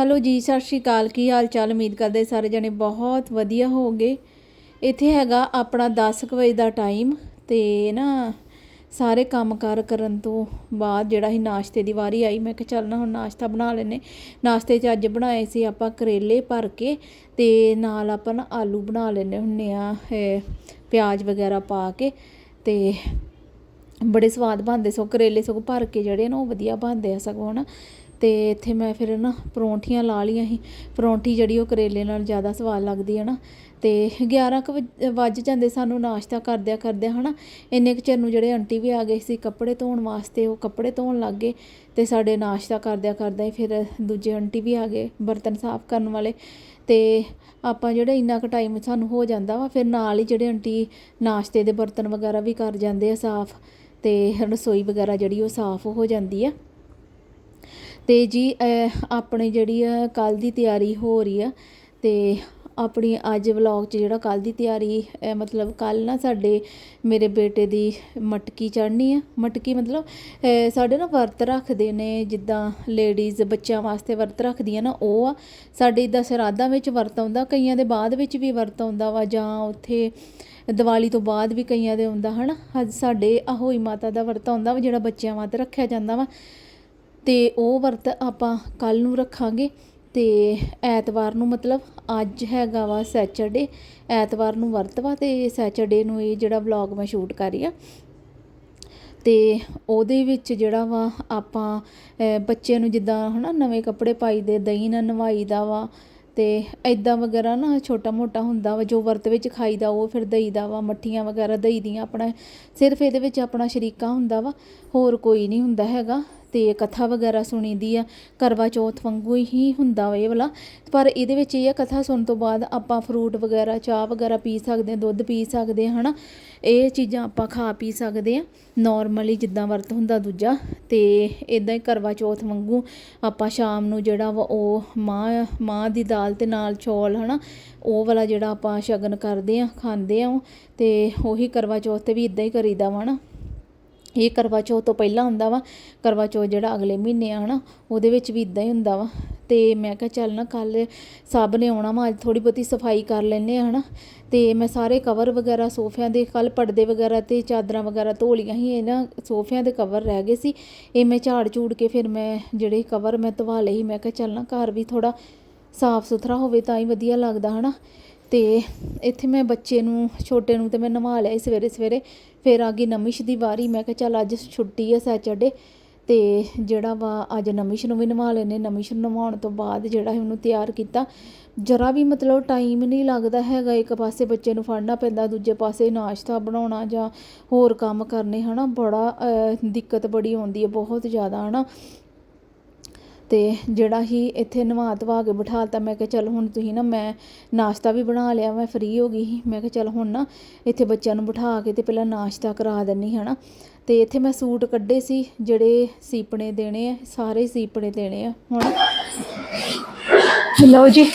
Hello ਜੀ, ਸਤਿ ਸ਼੍ਰੀ ਅਕਾਲ। ਕੀ ਹਾਲ ਚਾਲ? ਉਮੀਦ ਕਰਦੇ ਸਾਰੇ ਜਣੇ ਬਹੁਤ ਵਧੀਆ ਹੋਗੇ ਇੱਥੇ ਹੈਗਾ ਆਪਣਾ 10 ਕੁ ਵਜੇ ਦਾ ਟਾਈਮ ਤੇ ਨਾ ਸਾਰੇ ਕੰਮਕਾਰ ਕਰਨ ਤੋਂ ਬਾਅਦ ਜਿਹੜਾ ਹੀ ਨਾਸ਼ਤੇ ਦੀ ਵਾਰੀ ਆਈ, ਮੈਂ ਕਿਹਾ ਚੱਲ ਨਾ ਹੁਣ ਨਾਸ਼ਤਾ ਬਣਾ ਲੈਨੇ ਨਾਸ਼ਤੇ 'ਚ ਅੱਜ ਬਣਾਏ ਸੀ ਆਪਾਂ ਕਰੇਲੇ ਭਰ ਕੇ ਤੇ ਨਾਲ ਆਪਾਂ ਨਾ ਆਲੂ ਬਣਾ ਲੈਨੇ ਹੁੰਨੇ ਆ ਪਿਆਜ਼ ਵਗੈਰਾ ਪਾ ਕੇ ਤੇ ਬੜੇ ਸਵਾਦ ਬਣਦੇ ਸੋ ਕਰੇਲੇ ਸਗੋਂ ਭਰ ਕੇ ਜਿਹੜੇ ਨਾ ਉਹ ਵਧੀਆ ਬਣਦੇ ਆ ਸਗੋਂ ਨਾ ਅਤੇ ਇੱਥੇ ਮੈਂ ਫਿਰ ਨਾ ਪਰੌਂਠੀਆਂ ਲਾ ਲਈਆਂ ਸੀ। ਪਰੌਂਠੀ ਜਿਹੜੀ ਉਹ ਕਰੇਲੇ ਨਾਲ ਜ਼ਿਆਦਾ ਸਵਾਦ ਲੱਗਦੀ ਹੈ ਨਾ। ਅਤੇ ਗਿਆਰਾਂ ਕੁ ਵਜ- ਵੱਜ ਜਾਂਦੇ ਸਾਨੂੰ ਨਾਸ਼ਤਾ ਕਰਦਿਆਂ ਕਰਦਿਆਂ ਹੈ ਨਾ ਇੰਨੇ ਕੁ ਚਿਰ ਨੂੰ ਜਿਹੜੇ ਆਂਟੀ ਵੀ ਆ ਗਏ ਸੀ ਕੱਪੜੇ ਧੋਣ ਵਾਸਤੇ, ਉਹ ਕੱਪੜੇ ਧੋਣ ਲੱਗ ਗਏ ਅਤੇ ਸਾਡੇ ਨਾਸ਼ਤਾ ਕਰਦਿਆਂ ਕਰਦਿਆਂ ਹੀ ਫਿਰ ਦੂਜੇ ਆਂਟੀ ਵੀ ਆ ਗਏ ਬਰਤਨ ਸਾਫ਼ ਕਰਨ ਵਾਲੇ। ਅਤੇ ਆਪਾਂ ਜਿਹੜੇ ਇੰਨਾ ਕੁ ਟਾਈਮ ਸਾਨੂੰ ਹੋ ਜਾਂਦਾ ਵਾ, ਫਿਰ ਨਾਲ ਹੀ ਜਿਹੜੇ ਆਂਟੀ ਨਾਸ਼ਤੇ ਦੇ ਬਰਤਨ ਵਗੈਰਾ ਵੀ ਕਰ ਜਾਂਦੇ ਆ ਸਾਫ਼ ਅਤੇ ਰਸੋਈ ਵਗੈਰਾ ਜਿਹੜੀ ਉਹ ਸਾਫ਼ ਹੋ ਜਾਂਦੀ ਆ। ਅਤੇ ਜੀ ਆਪਣੇ ਜਿਹੜੀ ਆ, ਕੱਲ੍ਹ ਦੀ ਤਿਆਰੀ ਹੋ ਰਹੀ ਆ ਅਤੇ ਆਪਣੀ ਅੱਜ ਵਲੌਗ 'ਚ ਜਿਹੜਾ ਕੱਲ੍ਹ ਦੀ ਤਿਆਰੀ ਮਤਲਬ ਕੱਲ੍ਹ ਨਾ ਸਾਡੇ ਮੇਰੇ ਬੇਟੇ ਦੀ ਮਟਕੀ ਚੜ੍ਹਨੀ ਆ। ਮਟਕੀ ਮਤਲਬ ਸਾਡੇ ਨਾ ਵਰਤ ਰੱਖਦੇ ਨੇ, ਜਿੱਦਾਂ ਲੇਡੀਜ਼ ਬੱਚਿਆਂ ਵਾਸਤੇ ਵਰਤ ਰੱਖਦੀਆਂ ਨਾ, ਉਹ ਆ। ਸਾਡੇ ਇਦਾਂ ਸ਼ਰਾਧਾਂ ਵਿੱਚ ਵਰਤ ਆਉਂਦਾ, ਕਈਆਂ ਦੇ ਬਾਅਦ ਵਿੱਚ ਵੀ ਵਰਤ ਆਉਂਦਾ ਵਾ, ਜਾਂ ਉੱਥੇ ਦੀਵਾਲੀ ਤੋਂ ਬਾਅਦ ਵੀ ਕਈਆਂ ਦੇ ਆਉਂਦਾ, ਹਨਾ? ਅੱਜ ਸਾਡੇ ਆਹੋਈ ਮਾਤਾ ਦਾ ਵਰਤ ਆਉਂਦਾ ਵਾ, ਜਿਹੜਾ ਬੱਚਿਆਂ ਵਾਸਤੇ ਰੱਖਿਆ ਜਾਂਦਾ ਵਾ। ਅਤੇ ਉਹ ਵਰਤ ਆਪਾਂ ਕੱਲ੍ਹ ਨੂੰ ਰੱਖਾਂਗੇ ਅਤੇ ਐਤਵਾਰ ਨੂੰ ਮਤਲਬ ਅੱਜ ਹੈਗਾ ਵਾ ਸੈਚਰਡੇ ਐਤਵਾਰ ਨੂੰ ਵਰਤ ਵਾ ਅਤੇ ਸੈਚਰਡੇ ਨੂੰ ਇਹ ਜਿਹੜਾ ਵਲੌਗ ਮੈਂ ਸ਼ੂਟ ਕਰ ਰਹੀ ਆ। ਅਤੇ ਉਹਦੇ ਵਿੱਚ ਜਿਹੜਾ ਵਾ ਆਪਾਂ ਅਹ, ਬੱਚੇ ਨੂੰ ਜਿੱਦਾਂ ਹਨਾ ਨਵੇਂ ਕੱਪੜੇ ਪਾਈਦੇ ਦਹੀਂ ਨਾਲ ਨਵਾਈ ਦਾ ਵਾ ਤੇ ਐਦਾਂ ਵਗੈਰਾ ਨਾ ਛੋਟਾ ਮੋਟਾ ਹੁੰਦਾ ਵਾ ਜੋ ਵਰਤ ਵਿੱਚ ਖਾਈਦਾ ਉਹ ਫਿਰ ਦਈਦਾ ਵਾ ਮੱਠੀਆਂ ਵਗੈਰਾ ਦਈਦੀਆਂ ਆਪਣਾ ਸਿਰਫ ਇਹਦੇ ਵਿੱਚ ਆਪਣਾ ਸ਼ਰੀਕਾ ਹੁੰਦਾ ਵਾ ਹੋਰ ਕੋਈ ਨਹੀਂ ਹੁੰਦਾ ਹੈਗਾ। ਤੇ ਕਥਾ ਵਗੈਰਾ ਸੁਣੀਦੀ ਆ, ਕਰਵਾ ਚੌਥ ਵਾਂਗੂ ਹੀ ਹੁੰਦਾ ਵਾ ਇਹ ਵਾਲਾ। ਪਰ ਇਹਦੇ ਵਿੱਚ ਇਹ ਆ, ਕਥਾ ਸੁਣਨ ਤੋਂ ਬਾਅਦ ਆਪਾਂ ਫਰੂਟ ਵਗੈਰਾ, ਚਾਹ ਵਗੈਰਾ ਪੀ ਸਕਦੇ ਹਾਂ ਦੁੱਧ ਪੀ ਸਕਦੇ ਹਾਂ ਹਨਾ। ਇਹ ਚੀਜ਼ਾਂ ਆਪਾਂ ਖਾ ਪੀ ਸਕਦੇ ਹਾਂ ਨਾਰਮਲੀ ਜਿੱਦਾਂ ਵਰਤ ਹੁੰਦਾ ਦੂਜਾ ਤੇ ਇਦਾਂ ਹੀ ਕਰਵਾ ਚੌਥ ਵਾਂਗੂ ਆਪਾਂ ਸ਼ਾਮ ਨੂੰ ਜਿਹੜਾ ਵਾ ਉਹ ਮਾਂ ਮਾਂ ਦੀ ਦਾਲ ਤੇ ਨਾਲ ਚੌਲ, ਹਨਾ। ਉਹ ਵਾਲਾ ਜਿਹੜਾ ਆਪਾਂ ਸ਼ਗਨ ਕਰਦੇ ਆ, ਖਾਂਦੇ ਆ ਤੇ ਉਹੀ ਕਰਵਾ ਚੌਥ ਤੇ ਵੀ ਇਦਾਂ ਹੀ ਕਰੀਦਾ ਵਾ ਨਾ ਇਹ ਕਰਵਾ ਚੌਥ ਤੋਂ ਪਹਿਲਾਂ ਹੁੰਦਾ ਵਾ। ਕਰਵਾ ਚੌਥ ਜਿਹੜਾ ਅਗਲੇ ਮਹੀਨੇ ਆ ਹਨਾ, ਉਹਦੇ ਵਿੱਚ ਵੀ ਇਦਾਂ ਹੀ ਹੁੰਦਾ ਵਾ। ਤੇ ਮੈਂ ਕਿਹਾ ਚੱਲ ਨਾ ਕੱਲ ਸਭ ਨੇ ਆਉਣਾ ਵਾ, ਅੱਜ ਥੋੜੀ ਬਹੁਤੀ ਸਫ਼ਾਈ ਕਰ ਲੈਨੇ ਆ ਹਨਾ। ਤੇ ਮੈਂ ਸਾਰੇ ਕਵਰ ਵਗੈਰਾ ਸੋਫਿਆਂ ਦੇ, ਕੱਲ ਪਰਦੇ ਵਗੈਰਾ ਤੇ ਚਾਦਰਾਂ ਵਗੈਰਾ ਧੋ ਲਈਆਂ ਸੀ, ਇਹ ਨਾ ਸੋਫਿਆਂ ਦੇ ਕਵਰ ਰਹਿ ਗਏ ਸੀ। ਇਹ ਮੈਂ ਝਾੜ ਝੂੜ ਕੇ ਫਿਰ ਮੈਂ ਜਿਹੜੇ ਕਵਰ ਮੈਂ ਧਵਾ ਲਏ ਸੀ, ਮੈਂ ਕਿਹਾ ਚੱਲ ਨਾ ਘਰ ਵੀ ਥੋੜਾ ਸਾਫ਼ ਸੁਥਰਾ ਹੋਵੇ ਤਾਂ ਹੀ ਵਧੀਆ ਲੱਗਦਾ ਹਨਾ। ਤੇ ਇੱਥੇ ਮੈਂ ਬੱਚੇ ਨੂੰ, ਛੋਟੇ ਨੂੰ ਤੇ ਮੈਂ ਨਵਾ ਲਿਆ ਸਵੇਰੇ ਸਵੇਰੇ। ਫਿਰ ਆ ਗਈ ਨਮਿਸ਼ ਦੀ ਵਾਰੀ। ਮੈਂ ਕਿਹਾ ਚੱਲ ਅੱਜ ਛੁੱਟੀ ਆ ਸੈਚਰਡੇ। ਤੇ ਜਿਹੜਾ ਵਾ ਅੱਜ ਨਮਿਸ਼ ਨੂੰ ਵੀ ਨਵਾ ਲੈਨੇ ਨਮਿਸ਼ ਨੂੰ ਨਵਾਉਣ ਤੋਂ ਬਾਅਦ ਜਿਹੜਾ ਹੈ ਉਹਨੂੰ ਤਿਆਰ ਕੀਤਾ। ਜਰਾ ਵੀ ਮਤਲਬ ਟਾਈਮ ਨਹੀਂ ਲੱਗਦਾ ਹੈਗਾ। ਇੱਕ ਪਾਸੇ ਬੱਚੇ ਨੂੰ ਫੜਨਾ ਪੈਂਦਾ, ਦੂਜੇ ਪਾਸੇ ਨਾਸ਼ਤਾ ਬਣਾਉਣਾ ਜਾਂ ਹੋਰ ਕੰਮ ਕਰਨੇ, ਹਨਾ? ਬੜਾ ਦਿੱਕਤ ਬੜੀ ਆਉਂਦੀ ਹੈ ਬਹੁਤ ਜ਼ਿਆਦਾ, ਹਨਾ? ਅਤੇ ਜਿਹੜਾ ਹੀ ਇੱਥੇ ਨਵਾ ਧਵਾ ਕੇ ਬਿਠਾ ਬਿਠਾਲਤਾ ਮੈਂ ਕਿਹਾ ਚੱਲ ਹੁਣ ਤੁਸੀਂ ਨਾ ਮੈਂ ਨਾਸ਼ਤਾ ਵੀ ਬਣਾ ਲਿਆ, ਮੈਂ ਫਰੀ ਹੋ ਗਈ ਸੀ। ਮੈਂ ਕਿਹਾ ਚੱਲ ਹੁਣ ਨਾ ਇੱਥੇ ਬੱਚਿਆਂ ਨੂੰ ਬਿਠਾ ਕੇ ਅਤੇ ਪਹਿਲਾਂ ਨਾਸ਼ਤਾ ਕਰਾ ਦਿੰਦੀ ਹੈ ਨਾ ਅਤੇ ਇੱਥੇ ਮੈਂ ਸੂਟ ਕੱਢੇ ਸੀ, ਜਿਹੜੇ ਸੀਪਣੇ ਦੇਣੇ ਆ, ਸਾਰੇ ਸੀਪਣੇ ਦੇਣੇ ਆ, ਹੁਣ। ਲਓ ਜੀ,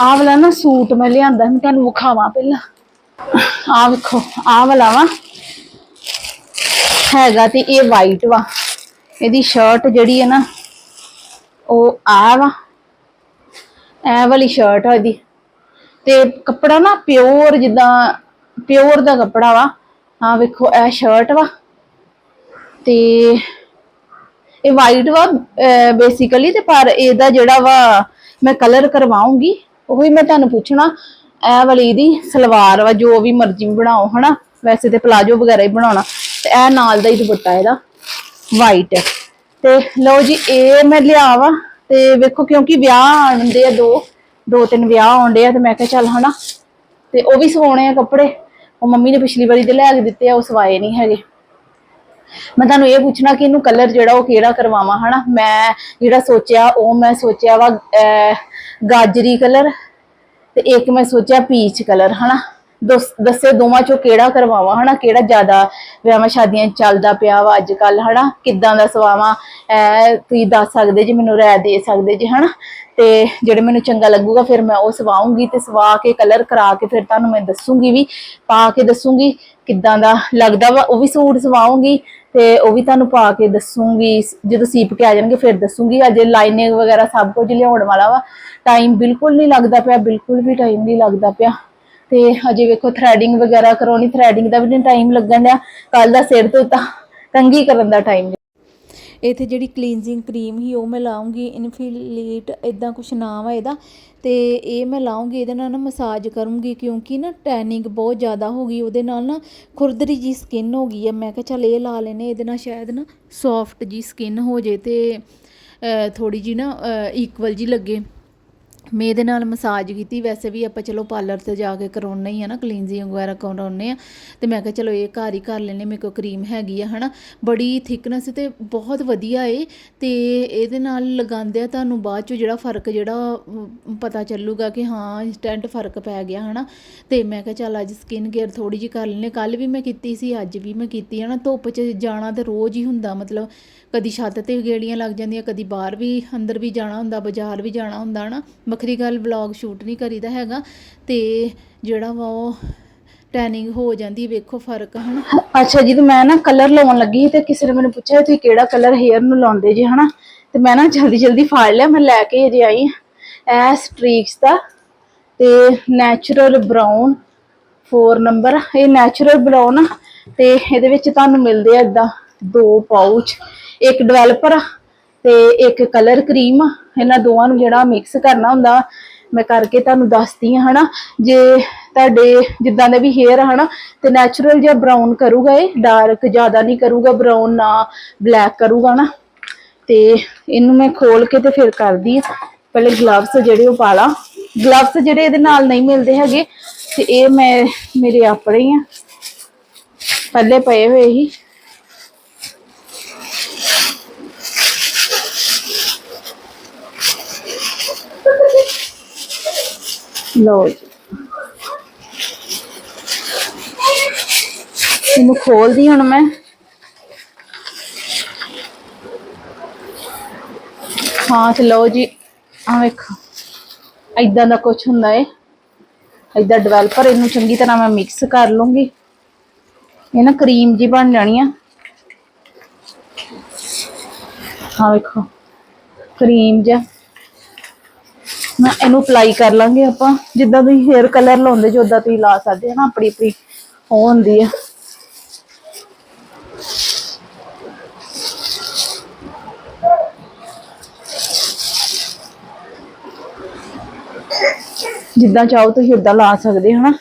ਆਹ ਵਾਲਾ ਨਾ ਸੂਟ ਮੈਂ ਲਿਆਂਦਾ ਮੈਂ ਤੁਹਾਨੂੰ ਵਿਖਾਵਾਂ ਪਹਿਲਾਂ। ਆਹ ਵੇਖੋ, ਆਹ ਵਾਲਾ ਵਾ। ਹੈਗਾ ਤੇ ਇਹ ਵਾਈਟ ਵਾ। ਇਹਦੀ ਸ਼ਰਟ ਜਿਹੜੀ ਹੈ ਨਾ ਉਹ ਆ ਵਾ। ਇਹ ਵਾਲੀ ਸ਼ਰਟ ਆ ਇਹਦੀ। ਤੇ ਕੱਪੜਾ ਨਾ ਪਿਓਰ ਜਿੱਦਾਂ ਪਿਓਰ ਦਾ ਕੱਪੜਾ ਵਾ। ਆ ਵੇਖੋ, ਇਹ ਸ਼ਰਟ ਵਾ। ਤੇ ਇਹ ਵਾਈਟ ਵਾ ਬੇਸਿਕਲੀ ਤੇ ਪਰ ਇਹਦਾ ਜਿਹੜਾ ਵਾ ਮੈਂ ਕਲਰ ਕਰਵਾਉਂਗੀ, ਉਹ ਵੀ ਮੈਂ ਤੁਹਾਨੂੰ ਪੁੱਛਣਾ। ਇਹ ਵਾਲੀ ਇਹਦੀ ਸਲਵਾਰ ਵਾ, ਜੋ ਵੀ ਮਰਜ਼ੀ ਬਣਾਓ, ਹਨਾ। ਵੈਸੇ ਤੇ ਪਲਾਜੋ ਵਗੈਰਾ ਹੀ ਬਣਾਉਣਾ। ਤੇ ਇਹ ਨਾਲ ਦਾ ਹੀ ਦੁਪੱਟਾ ਇਹਦਾ ਵਾਈਟ ਤੇ ਲਓ ਜੀ ਇਹ ਮੈਂ ਲਿਆ ਵਾ ਤੇ ਵੇਖੋ ਕਿਉਂਕਿ ਵਿਆਹ ਆਉਂਦੇ ਆ ਦੋ ਦੋ ਤਿੰਨ ਵਿਆਹ ਆਉਂਦੇ ਆ ਤੇ ਮੈਂ ਕਿਹਾ ਚੱਲ ਹਨਾ ਤੇ ਉਹ ਵੀ ਸਵਾਉਣੇ ਆ ਕੱਪੜੇ। ਉਹ ਮੰਮੀ ਨੇ ਪਿਛਲੀ ਵਾਰੀ ਦੇ ਲੈ ਕੇ ਦਿੱਤੇ ਆ ਉਹ ਸਵਾਏ ਨਹੀਂ ਹੈਗੇ। ਮੈਂ ਤੁਹਾਨੂੰ ਇਹ ਪੁੱਛਣਾ ਕਿ ਇਹਨੂੰ ਕਲਰ ਜਿਹੜਾ ਉਹ ਕਿਹੜਾ ਕਰਵਾਵਾਂ ਹਨਾ? ਮੈਂ ਜਿਹੜਾ ਸੋਚਿਆ ਉਹ ਮੈਂ ਸੋਚਿਆ ਵਾ ਅਹ, ਗਾਜਰੀ ਕਲਰ ਤੇ ਇੱਕ ਮੈਂ ਸੋਚਿਆ ਪੀਚ ਕਲਰ ਹਨਾ? ਦੱਸ- ਦੱਸਿਓ ਦੋਵਾਂ ਚੋਂ ਕਿਹੜਾ ਕਰਵਾਵਾਂ, ਹਨਾ? ਕਿਹੜਾ ਜ਼ਿਆਦਾ ਵਿਆਹਾਂ ਸ਼ਾਦੀਆਂ ਚੱਲਦਾ ਪਿਆ ਵਾ ਅੱਜ ਕੱਲ ਹਨਾ? ਕਿੱਦਾਂ ਦਾ ਸਵਾਵਾਂ ਐ ਤੁਸੀਂ ਦੱਸ ਸਕਦੇ ਜੀ, ਮੈਨੂੰ ਰਾਏ ਦੇ ਸਕਦੇ ਜੀ, ਹਨਾ? ਤੇ ਜਿਹੜੇ ਮੈਨੂੰ ਚੰਗਾ ਲੱਗੂਗਾ, ਫਿਰ ਮੈਂ ਉਹ ਸਵਾਉਂਗੀ ਤੇ ਸਵਾ ਕੇ ਕਲਰ ਕਰਾ ਕੇ ਫਿਰ ਤੁਹਾਨੂੰ ਮੈਂ ਦੱਸੂਗੀ ਵੀ, ਪਾ ਕੇ ਦੱਸੂਗੀ ਕਿੱਦਾਂ ਦਾ ਲੱਗਦਾ ਵਾ, ਉਹ ਵੀ ਸੂਟ ਸਵਾਉਂਗੀ ਤੇ ਉਹ ਵੀ ਤੁਹਾਨੂੰ ਪਾ ਕੇ ਦੱਸੂਗੀ। ਜਦੋਂ ਸੀਪ ਕੇ ਆ ਜਾਣਗੇ, ਫਿਰ ਦੱਸੂਗੀ। ਅਜੇ ਲਾਈਨਿੰਗ ਵਗੈਰਾ ਸਭ ਕੁਝ ਲਿਆਉਣ ਵਾਲਾ ਵਾ। ਟਾਈਮ ਬਿਲਕੁਲ ਨਹੀਂ ਲੱਗਦਾ ਪਿਆ, ਬਿਲਕੁਲ ਵੀ ਟਾਈਮ ਨਹੀਂ ਲੱਗਦਾ ਪਿਆ। ਤੇ ਹਜੇ ਵੇਖੋ ਥ੍ਰੈਡਿੰਗ ਵਗੈਰਾ ਕਰਾਉਣੀ ਥ੍ਰੈਡਿੰਗ ਦਾ ਵੀ ਟਾਈਮ ਲੱਗਣ ਡਿਆ। ਕੱਲ ਦਾ ਸਿਰ ਤੋਂ ਤਾਂ ਕੰਗੀ ਕਰਨ ਦਾ ਟਾਈਮ ਇੱਥੇ ਜਿਹੜੀ ਕਲੀਨਜ਼ਿੰਗ ਕਰੀਮ ਹੀ ਉਹ ਮੈਂ ਲਾਉਂਗੀ। ਇਨਫਿਲੀਟ ਇਦਾਂ ਕੁਛ ਨਾਮ ਹੈ ਇਹਦਾ। ਤੇ ਇਹ ਮੈਂ ਲਾਉਂਗੀ, ਇਹਦੇ ਨਾਲ ਨਾ ਮਸਾਜ ਕਰੂੰਗੀ, ਕਿਉਂਕਿ ਨਾ ਟੈਨਿੰਗ ਬਹੁਤ ਜ਼ਿਆਦਾ ਹੋ ਗਈ। ਉਹਦੇ ਨਾਲ ਨਾ ਖੁਰਦਰੀ ਜੀ ਸਕਿਨ ਹੋ ਗਈ ਆ ਮੈਂ ਕਿਹਾ ਚੱਲ ਇਹ ਲਾ ਲੈਨੇ ਇਹਦੇ ਨਾਲ ਸ਼ਾਇਦ ਨਾ ਸੌਫਟ ਜੀ ਸਕਿਨ ਹੋ ਜੇ ਤੇ ਥੋੜੀ ਜੀ ਨਾ ਇਕੁਅਲ ਜੀ ਲੱਗੇ। ਮੈਂ ਇਹਦੇ ਨਾਲ ਮਸਾਜ ਕੀਤੀ। ਵੈਸੇ ਵੀ ਆਪਾਂ ਚਲੋ ਪਾਰਲਰ ਤੇ ਜਾ ਕੇ ਕਰਾਉਣਾ ਹੀ ਆ ਨਾ ਕਲੀਨਜ਼ਿੰਗ ਵਗੈਰਾ ਕਰਾਉਣੇ ਆ। ਤੇ ਮੈਂ ਕਿਹਾ ਚਲੋ ਇਹ ਘਰ ਹੀ ਕਰ ਲੈਨੇ ਮੇਰੇ ਕੋਲ ਕਰੀਮ ਹੈਗੀ ਆ, ਹਨਾ। ਬੜੀ ਥਿਕਨੈਸ ਤੇ ਬਹੁਤ ਵਧੀਆ ਏ। ਤੇ ਇਹਦੇ ਨਾਲ ਲਗਾਉਂਦੇ ਆ ਤੁਹਾਨੂੰ ਬਾਅਦ ਚ ਜਿਹੜਾ ਫ਼ਰਕ, ਜਿਹੜਾ ਪਤਾ ਚੱਲੂਗਾ ਕਿ ਹਾਂ ਇੰਸਟੈਂਟ ਫ਼ਰਕ ਪੈ ਗਿਆ, ਹਨਾ। ਤੇ ਮੈਂ ਕਿਹਾ ਚੱਲ ਅੱਜ ਸਕਿਨ ਕੇਅਰ ਥੋੜੀ ਜਿਹੀ ਕਰ ਲੈਨੇ ਕੱਲ ਵੀ ਮੈਂ ਕੀਤੀ ਸੀ, ਅੱਜ ਵੀ ਮੈਂ ਕੀਤੀ ਹੈ ਨਾ ਧੁੱਪ 'ਚ ਜਾਣਾ ਤੇ ਰੋਜ਼ ਹੀ ਹੁੰਦਾ, ਮਤਲਬ ਕਦੀ ਛੱਤ ਤੇ ਗੇੜੀਆਂ ਲੱਗ ਜਾਂਦੀਆਂ, ਕਦੀ ਬਾਹਰ ਵੀ, ਅੰਦਰ ਵੀ ਜਾਣਾ ਹੁੰਦਾ, ਬਾਜ਼ਾਰ ਵੀ ਜਾਣਾ ਹੁੰਦਾ ਨਾ ਵੱਖਰੀ ਗੱਲ ਵਲੌਗ ਸ਼ੂਟ ਨਹੀਂ ਕਰੀਦਾ ਹੈਗਾ ਤੇ ਜਿਹੜਾ ਵਾ ਉਹ ਟੈਨਿੰਗ ਹੋ ਜਾਂਦੀ, ਵੇਖੋ ਫ਼ਰਕ, ਹਨਾ? ਅੱਛਾ ਜੀ, ਤੇ ਮੈਂ ਨਾ ਕਲਰ ਲਾਉਣ ਲੱਗੀ ਤੇ ਕਿਸੇ ਨੇ ਮੈਨੂੰ ਪੁੱਛਿਆ ਤੁਸੀਂ ਕਿਹੜਾ ਕਲਰ ਹੇਅਰ ਨੂੰ ਲਾਉਂਦੇ ਜੀ, ਹਨਾ? ਤੇ ਮੈਂ ਨਾ ਜਲਦੀ ਜਲਦੀ ਫਾੜ ਲਿਆ, ਮੈਂ ਲੈ ਕੇ ਅਜੇ ਆਈ ਹਾਂ। ਇਹ ਸਟ੍ਰੀਕਸ ਦਾ ਤੇ ਨੈਚੁਰਲ ਬ੍ਰਾਊਨ 4 ਨੰਬਰ ਇਹ ਨੈਚੁਰਲ ਬ੍ਰਾਊਨ ਤੇ ਇਹਦੇ ਵਿੱਚ ਤੁਹਾਨੂੰ ਮਿਲਦੇ ਆ ਇਦਾਂ ਦੋ ਪਾਊਚ ਇੱਕ ਡਿਵੈਲਪਰ ਆ ਤੇ ਇੱਕ ਕਲਰ ਕਰੀਮ ਇਹਨਾਂ ਦੋਵਾਂ ਨੂੰ ਜਿਹੜਾ ਮਿਕਸ ਕਰਨਾ ਹੁੰਦਾ, ਮੈਂ ਕਰਕੇ ਤੁਹਾਨੂੰ ਦੱਸਦੀ ਹਾਂ ਹਨਾ। ਜੇ ਤੁਹਾਡੇ ਜਿੱਦਾਂ ਦੇ ਵੀ ਹੇਅਰ ਹਨਾ, ਤੇ ਨੈਚੁਰਲ ਜਿਹਾ ਬਰਾਊਨ ਕਰੂਗਾ ਇਹ ਡਾਰਕ ਜ਼ਿਆਦਾ ਨਹੀਂ ਕਰੂਗਾ ਬਰਾਊਨ ਨਾ ਬਲੈਕ ਕਰੂਗਾ ਨਾ ਤੇ ਇਹਨੂੰ ਮੈਂ ਖੋਲ ਕੇ ਤੇ ਫਿਰ ਕਰਦੀ ਆ ਪਹਿਲੇ ਗਲਵਸ ਜਿਹੜੇ ਉਹ ਪਾ ਲਾ। ਗਲਵਸ ਜਿਹੜੇ ਇਹਦੇ ਨਾਲ ਨਹੀਂ ਮਿਲਦੇ ਹੈਗੇ, ਤੇ ਇਹ ਮੈਂ ਮੇਰੇ ਆਪਣੇ ਹੀ ਆ। ਪਹਿਲੇ ਪਏ ਹੋਏ ਹੀ ਲਓ ਜੀ। ਇਹਨੂੰ ਖੋਲਦੀ ਹੁਣ ਮੈਂ। ਹਾਂ ਤੇ ਲਓ ਜੀ ਆ ਵੇਖੋ। ਇਦਾਂ ਦਾ ਕੁਝ ਹੁੰਦਾ ਏ। ਇਦਾਂ ਡਿਵੈਲਪਰ ਇਹਨੂੰ ਚੰਗੀ ਤਰ੍ਹਾਂ ਮੈਂ ਮਿਕਸ ਕਰ ਲੂੰਗੀ। ਇਹ ਨਾ ਕਰੀਮ ਜੀ ਬਣ ਜਾਣੀ ਆ। ਆ ਵੇਖੋ। ਕਰੀਮ ਜਿਹਾ। ਮੈਂ ਇਹਨੂੰ ਅਪਲਾਈ ਕਰ ਲਾਂਗੇ ਆਪਾਂ। ਜਿੱਦਾਂ ਤੁਸੀਂ ਹੇਅਰ ਕਲਰ ਲਾਉਂਦੇ ਜੋ ਉਦਾਂ ਤੁਸੀਂ ਲਾ ਸਕਦੇ ਹੋ ਨਾ, ਆਪਣੀ ਆਪਣੀ ਉਹ ਹੁੰਦੀ ਆ। ਜਿੱਦਾਂ ਚਾਹੋ ਤੁਸੀਂ ਉਦਾਂ ਲਾ ਸਕਦੇ ਹੋ ਨਾ।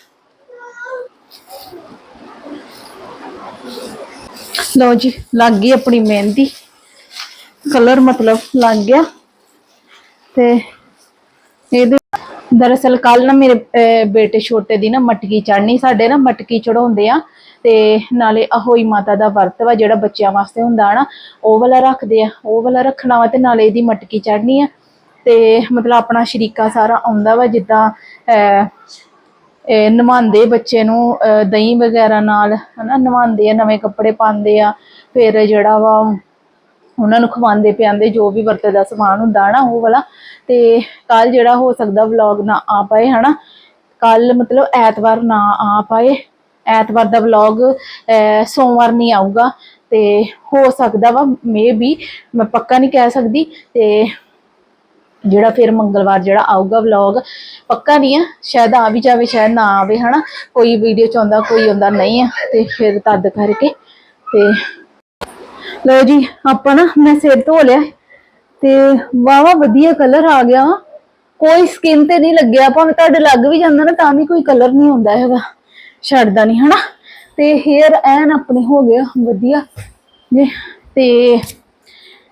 ਲਓ ਜੀ, ਲੱਗ ਗਈ ਆਪਣੀ ਮਹਿੰਦੀ। ਕਲਰ ਮਤਲਬ ਲੱਗ ਗਿਆ। ਤੇ ਇਹਦੇ ਦਰਅਸਲ ਕੱਲ ਨਾ ਮੇਰੇ ਬੇਟੇ ਛੋਟੇ ਦੀ ਨਾ ਮਟਕੀ ਚੜਨੀ ਸਾਡੇ ਨਾ ਮਟਕੀ ਚੜਾਉਂਦੇ ਆ ਤੇ ਨਾਲੇ ਅਹੋਈ ਮਾਤਾ ਦਾ ਵਰਤ ਵਾ ਜਿਹੜਾ ਬੱਚਿਆਂ ਵਾਸਤੇ ਹੁੰਦਾ ਨਾ, ਉਹ ਵਾਲਾ ਰੱਖਦੇ ਆ, ਉਹ ਵਾਲਾ ਰੱਖਣਾ ਵਾ ਤੇ ਨਾਲੇ ਇਹਦੀ ਮਟਕੀ ਚੜਨੀ ਆ। ਤੇ ਮਤਲਬ ਆਪਣਾ ਸ਼ਰੀਕਾ ਸਾਰਾ ਆਉਂਦਾ ਵਾ ਜਿੱਦਾਂ ਨਵਾਉਂਦੇ ਬੱਚੇ ਨੂੰ ਦਹੀਂ ਵਗੈਰਾ ਨਾਲ, ਹਨਾ, ਨਵਾਉਂਦੇ ਆ, ਨਵੇਂ ਕੱਪੜੇ ਪਾਉਂਦੇ ਆ, ਫਿਰ ਜਿਹੜਾ ਵਾ ਉਹਨਾਂ ਨੂੰ ਖਵਾਉਂਦੇ ਪਿਆਉਂਦੇ ਜੋ ਵੀ ਵਰਤੇ ਦਾ ਸਮਾਨ ਹੁੰਦਾ ਨਾ ਉਹ ਵਾਲਾ। ਤੇ ਕੱਲ ਜਿਹੜਾ ਹੋ ਸਕਦਾ ਵਲੌਗ ਨਾ ਆ ਪਾਏ ਹਨਾ। ਕੱਲ ਮਤਲਬ ਐਤਵਾਰ ਨਾ ਆ ਪਾਏ। ਐਤਵਾਰ ਦਾ ਵਲੌਗ ਸੋਮਵਾਰ ਨਹੀਂ ਆਊਗਾ। ਤੇ ਹੋ ਸਕਦਾ ਵਾ ਮੇ ਵੀ ਮੈਂ ਪੱਕਾ ਨਹੀਂ ਕਹਿ ਸਕਦੀ। ਤੇ ਜਿਹੜਾ ਫਿਰ ਮੰਗਲਵਾਰ ਜਿਹੜਾ ਆਊਗਾ ਵਲੌਗ ਪੱਕਾ ਨਹੀਂ ਆ। ਸ਼ਾਇਦ ਆ ਵੀ ਜਾਵੇ, ਸ਼ਾਇਦ ਨਾ ਆਵੇ ਹਨਾ। ਕੋਈ ਵੀਡੀਓ ਚ ਆਉਂਦਾ, ਕੋਈ ਆਉਂਦਾ ਨਹੀਂ ਆ। ਤੇ ਫਿਰ ਤਦ ਕਰਕੇ ਤੇ ਲਓ ਜੀ, ਆਪਾਂ ਨਾ, ਮੈਂ ਸਿਰ ਧੋ ਲਿਆ ਤੇ ਵਾਵਾ ਵਧੀਆ ਕਲਰ ਆ ਗਿਆ ਕੋਈ ਸਕਿਨ ਤੇ ਨਹੀਂ ਲੱਗਿਆ, ਭਾਵੇਂ ਤੁਹਾਡੇ ਲੱਗ ਵੀ ਜਾਂਦਾ ਨਾ, ਤਾਂ ਵੀ ਕੋਈ ਕਲਰ ਨਹੀਂ ਹੁੰਦਾ ਹੈਗਾ। ਛੱਡਦਾ ਨਹੀਂ, ਹਨਾ? ਤੇ ਹੇਅਰ ਐਨ ਆਪਣੇ ਹੋ ਗਿਆ ਵਧੀਆ। ਜੀ, ਤੇ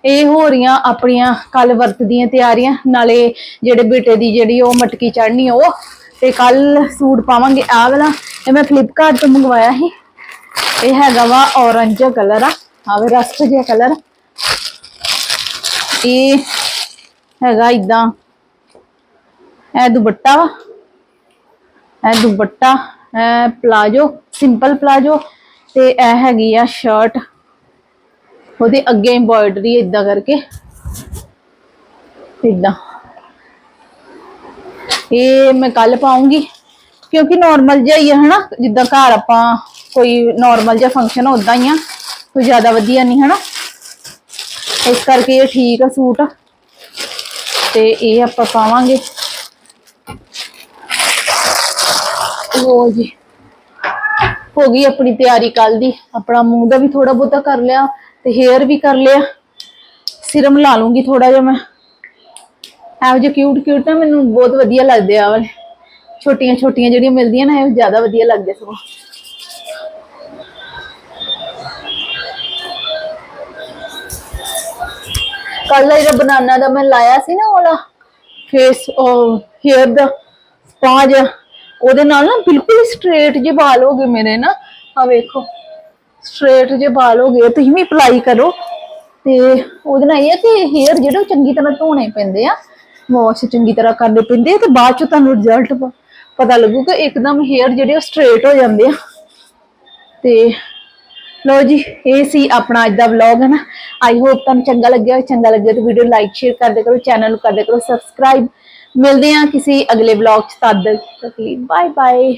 ਇਹ ਹੋ ਰਹੀਆਂ ਆਪਣੀਆਂ ਕੱਲ ਵਰਤ ਦੀਆਂ ਤਿਆਰੀਆਂ, ਨਾਲੇ ਜਿਹੜੇ ਬੇਟੇ ਦੀ ਜਿਹੜੀ ਉਹ ਮਟਕੀ ਚੜਨੀ ਉਹ। ਤੇ ਕੱਲ ਸੂਟ ਪਾਵਾਂਗੇ ਆਹ ਵਾਲਾ, ਇਹ ਮੈਂ ਫਲਿੱਪਕਾਰਟ ਤੋਂ ਮੰਗਵਾਇਆ ਸੀ। ਇਹ ਹੈਗਾ ਵਾ ਔਰੰਜ ਕਲਰ ਆ। ਆਵੇ ਰਸਟ ਜਿਹਾ ਕਲਰ ਇਹ ਹੈਗਾ ਇਦਾਂ ਇਹ ਦੁਪੱਟਾ ਵਾ। ਇਹ ਦੁਪੱਟਾ, ਇਹ ਪਲਾਜੋ ਸਿੰਪਲ ਪਲਾਜੋ ਤੇ ਇਹ ਹੈਗੀ ਆ ਸ਼ਰਟ ਉਹਦੇ ਅੱਗੇ ਐਮਬੋਇਡਰੀ ਇਦਾਂ ਕਰਕੇ। ਇਦਾਂ ਇਹ ਮੈਂ ਕੱਲ ਪਾਉਂਗੀ ਕਿਉਂਕਿ ਨਾਰਮਲ ਜਿਹਾ ਹੀ ਹੈ ਹਨਾ? ਜਿੱਦਾਂ ਘਰ ਆਪਾਂ ਕੋਈ ਨਾਰਮਲ ਜਿਹਾ ਫੰਕਸ਼ਨ ਉਦਾਂ ਹੀ ਆ। ਕੋਈ ਜ਼ਿਆਦਾ ਵਧੀਆ ਨਹੀਂ, ਹਨਾ? ਇਸ ਕਰਕੇ ਇਹ ਠੀਕ ਆ ਸੂਟ। ਤੇ ਇਹ ਆਪਾਂ ਪਾਵਾਂਗੇ। ਲੋ ਜੀ। ਹੋ ਗਈ ਆਪਣੀ ਤਿਆਰੀ ਕੱਲ ਦੀ। ਆਪਣਾ ਮੂੰਹ ਦਾ ਵੀ ਥੋੜਾ ਬਹੁਤਾ ਕਰ ਲਿਆ ਤੇ ਹੇਅਰ ਵੀ ਕਰ ਲਿਆ। ਸਿਰਮ ਲਾ ਲੂੰਗੀ ਥੋੜਾ ਜਿਹਾ ਮੈਂ। ਇਹੋ ਜਿਹੇ ਕਿਊਟ ਕਿਊਟ ਨਾ ਮੈਨੂੰ ਬਹੁਤ ਵਧੀਆ ਲੱਗਦੇ ਆ ਵਾਲੇ। ਛੋਟੀਆਂ ਛੋਟੀਆਂ ਜਿਹੜੀਆਂ ਮਿਲਦੀਆਂ ਨਾ, ਇਹ ਜ਼ਿਆਦਾ ਵਧੀਆ ਲੱਗਦੇ ਸਗੋਂ। ਕੱਲ ਜਿਹੜਾ ਬਨਾਨਾ ਦਾ ਮੈਂ ਲਾਇਆ ਸੀ ਨਾ ਵਾਲਾ ਫੇਸ ਉਹ ਹੇਅਰ ਦਾ ਸਪਾ ਜਿਹਾ, ਉਹਦੇ ਨਾਲ ਨਾ ਬਿਲਕੁਲ ਸਟ੍ਰੇਟ ਜਿਹੇ ਵਾਲ ਹੋ ਗਏ ਮੇਰੇ ਨਾ। ਆ ਵੇਖੋ ਸਟ੍ਰੇਟ ਜਿਹੇ ਵਾਲ ਹੋ ਗਏ। ਤੁਸੀਂ ਵੀ ਅਪਲਾਈ ਕਰੋ। ਤੇ ਉਹਦੇ ਨਾਲ ਇਹ ਕਿ ਹੇਅਰ ਜਿਹੜੇ ਚੰਗੀ ਤਰ੍ਹਾਂ ਧੋਣੇ ਪੈਂਦੇ ਆ ਵਾਸ਼ ਚੰਗੀ ਤਰ੍ਹਾਂ ਕਰਨੇ ਪੈਂਦੇ ਆ ਤੇ ਬਾਅਦ ਚ ਤੁਹਾਨੂੰ ਰਿਜ਼ਲਟ ਪਤਾ ਲੱਗੂਗਾ ਇੱਕਦਮ ਹੇਅਰ ਜਿਹੜੇ ਉਹ ਸਟ੍ਰੇਟ ਹੋ ਜਾਂਦੇ ਆ। ਤੇ ਲੋ ਜੀ, ਇਹ ਸੀ ਆਪਣਾ ਅੱਜ ਦਾ ਵਲੌਗ ਹੈ ਨਾ ਆਈ ਹੋਪ ਤੁਹਾਨੂੰ ਚੰਗਾ ਲੱਗਿਆ ਹੋਵੇ, ਚੰਗਾ ਲੱਗਿਆ ਤਾਂ ਵੀਡੀਓ ਲਾਈਕ ਸ਼ੇਅਰ ਕਰਦੇ ਕਰੋ ਚੈਨਲ ਨੂੰ ਕਰਦੇ ਕਰੋ ਸਬਸਕ੍ਰਾਈਬ ਮਿਲਦੇ ਹਾਂ ਕਿਸੇ ਅਗਲੇ ਵਲੌਗ ਚ ਤਦ ਤੱਕ ਲਈ। Bye bye